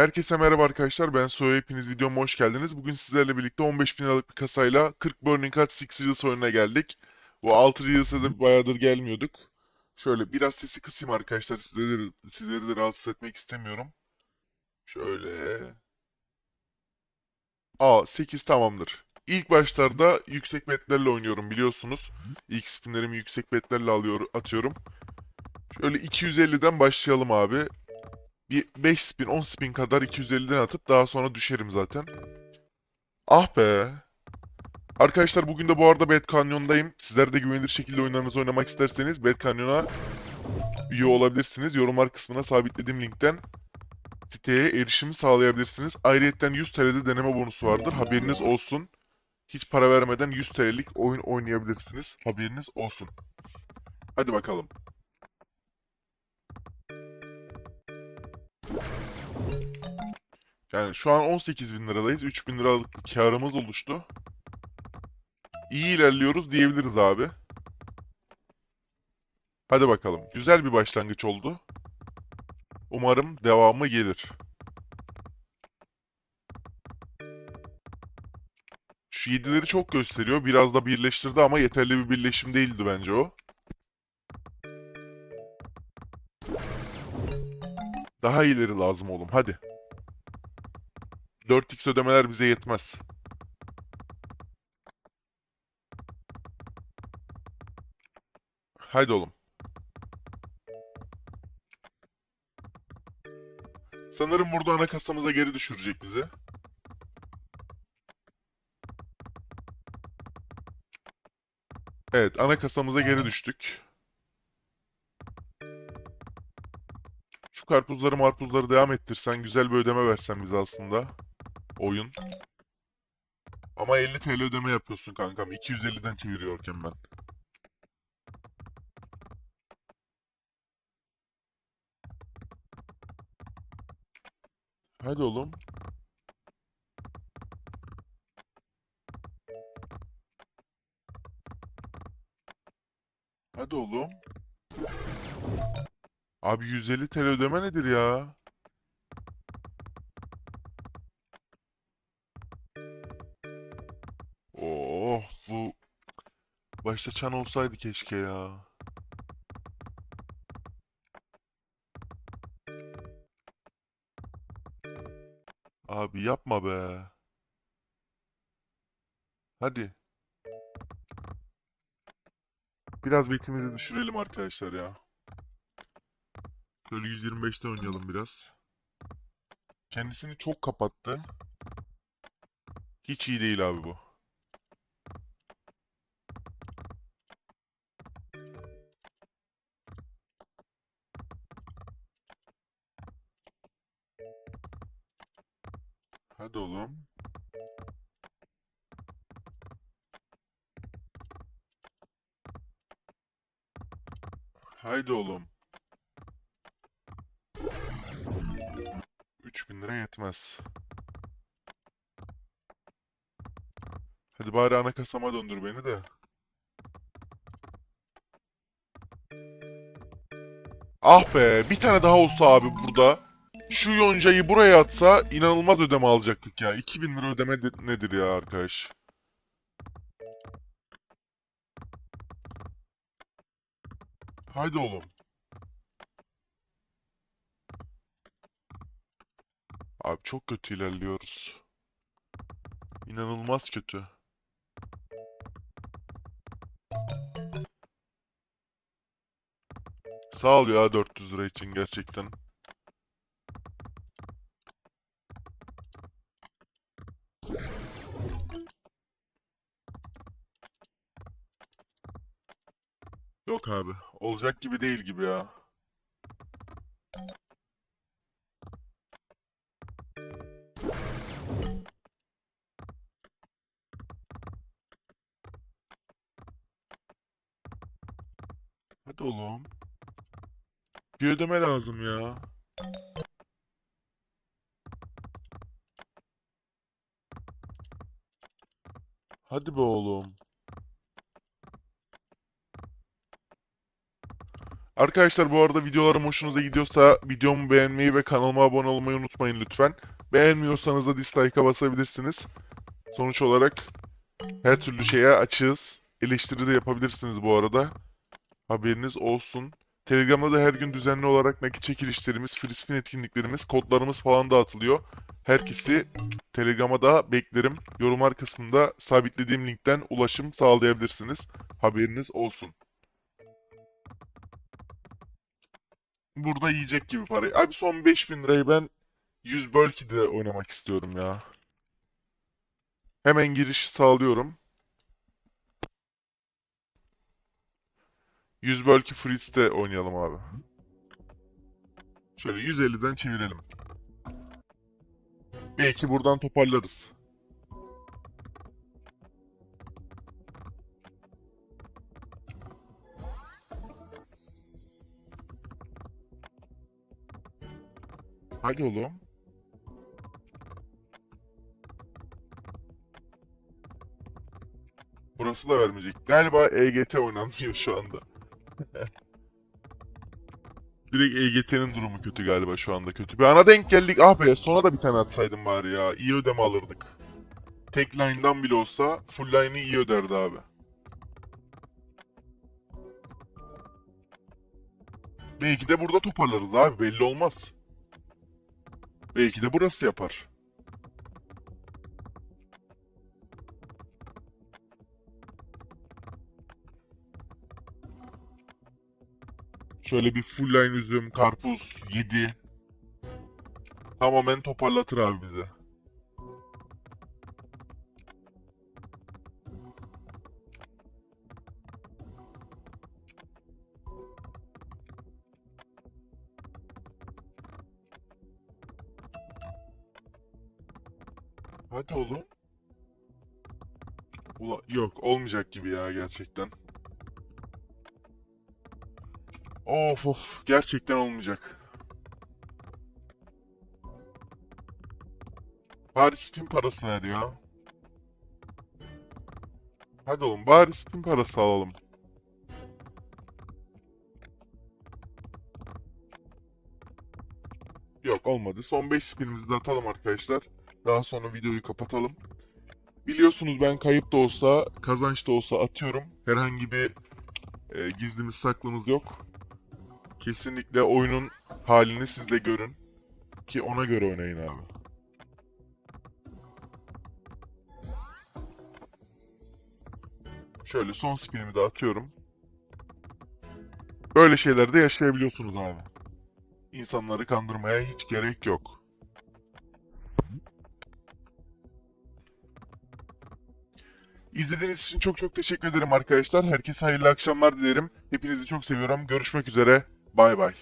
Herkese merhaba arkadaşlar. Ben Soya. Hepiniz videoma hoş geldiniz. Bugün sizlerle birlikte 15.000 liralık bir kasayla 40 Burning Cut 6 Reels oyununa geldik. Bu 6 Reels'e de bayağıdır gelmiyorduk. Şöyle biraz sesi kısayım arkadaşlar. Sizleri, sizleri de rahatsız etmek istemiyorum. Şöyle. Aa 8 tamamdır. İlk başlarda yüksek betlerle oynuyorum biliyorsunuz. İlk spinlerimi yüksek betlerle alıyor, atıyorum. Şöyle 250'den başlayalım abi. Bir 5 spin 10 spin kadar 250'den atıp daha sonra düşerim zaten. Ah be. Arkadaşlar bugün de bu arada Bad Canyon'dayım. Sizler de güvenilir şekilde oyunlarınızı oynamak isterseniz Bad Canyon'a üye olabilirsiniz. Yorumlar kısmına sabitlediğim linkten siteye erişimi sağlayabilirsiniz. Ayrıyeten 100 TL'de deneme bonusu vardır. Haberiniz olsun. Hiç para vermeden 100 TL'lik oyun oynayabilirsiniz. Haberiniz olsun. Hadi bakalım. Yani şu an 18 bin liradayız. 3 bin liralık karımız oluştu. İyi ilerliyoruz diyebiliriz abi. Hadi bakalım. Güzel bir başlangıç oldu. Umarım devamı gelir. Şu 7'leri çok gösteriyor. Biraz da birleştirdi ama yeterli bir birleşim değildi bence o. Daha ileri lazım oğlum. Hadi. 4x ödemeler bize yetmez. Haydi oğlum. Sanırım burada ana kasamıza geri düşürecek bizi. Evet, ana kasamıza geri düştük. Şu karpuzları marpuzları devam ettirsen, güzel bir ödeme versen bize aslında. Oyun. Ama 50 TL ödeme yapıyorsun kankam. 250'den çeviriyorken ben. Hadi oğlum. Hadi oğlum. Abi 150 TL ödeme nedir ya? Başta çan olsaydı keşke ya. Abi yapma be. Hadi. Biraz betimizi düşürelim arkadaşlar ya. Şöyle 125'te oynayalım biraz. Kendisini çok kapattı. Hiç iyi değil abi bu. Oğlum. Haydi oğlum. 3000 lira yetmez. Hadi bari ana kasama döndür beni de. Ah be, bir tane daha olsa abi burada. Şu yoncayı buraya atsa inanılmaz ödeme alacaktık ya. 2000 lira ödeme de- nedir ya arkadaş? Haydi oğlum. Abi çok kötü ilerliyoruz. İnanılmaz kötü. Sağ ol ya 400 lira için gerçekten. Yok abi. Olacak gibi değil gibi ya. Hadi oğlum. Bir ödeme lazım ya. Hadi be oğlum. Arkadaşlar bu arada videolarım hoşunuza gidiyorsa videomu beğenmeyi ve kanalıma abone olmayı unutmayın lütfen. Beğenmiyorsanız da dislike'a basabilirsiniz. Sonuç olarak her türlü şeye açığız. Eleştiri de yapabilirsiniz bu arada. Haberiniz olsun. Telegram'da da her gün düzenli olarak nakit çekilişlerimiz, free spin etkinliklerimiz, kodlarımız falan dağıtılıyor. Herkesi Telegram'a da beklerim. Yorumlar kısmında sabitlediğim linkten ulaşım sağlayabilirsiniz. Haberiniz olsun. Burada yiyecek gibi parayı. Abi son 5000 lirayı ben 100 Bulky'de oynamak istiyorum ya. Hemen giriş sağlıyorum. 100 Bulky Fritz'te oynayalım abi. Şöyle 150'den çevirelim. Belki buradan toparlarız. Hadi oğlum. Burası da vermeyecek. Galiba EGT oynanmıyor şu anda. Direkt EGT'nin durumu kötü galiba şu anda kötü. Bir ana denk geldik. Ah be sonra da bir tane atsaydım bari ya. İyi ödeme alırdık. Tek line'dan bile olsa full line'ı iyi öderdi abi. Belki de burada toparlarız abi belli olmaz. Belki de burası yapar. Şöyle bir full line üzüm, karpuz, 7. Tamamen toparlatır abi bize. Hadi oğlum. Ula yok olmayacak gibi ya gerçekten. Of of gerçekten olmayacak. Bari spin parası ver ya. Hadi oğlum bari spin parası alalım. Yok olmadı. Son 5 spinimizi de atalım arkadaşlar. Daha sonra videoyu kapatalım. Biliyorsunuz ben kayıp da olsa, kazanç da olsa atıyorum. Herhangi bir e, gizlimiz saklımız yok. Kesinlikle oyunun halini siz de görün. Ki ona göre oynayın abi. Şöyle son spinimi de atıyorum. Böyle şeyler de yaşayabiliyorsunuz abi. İnsanları kandırmaya hiç gerek yok. İzlediğiniz için çok çok teşekkür ederim arkadaşlar. Herkese hayırlı akşamlar dilerim. Hepinizi çok seviyorum. Görüşmek üzere. Bay bay.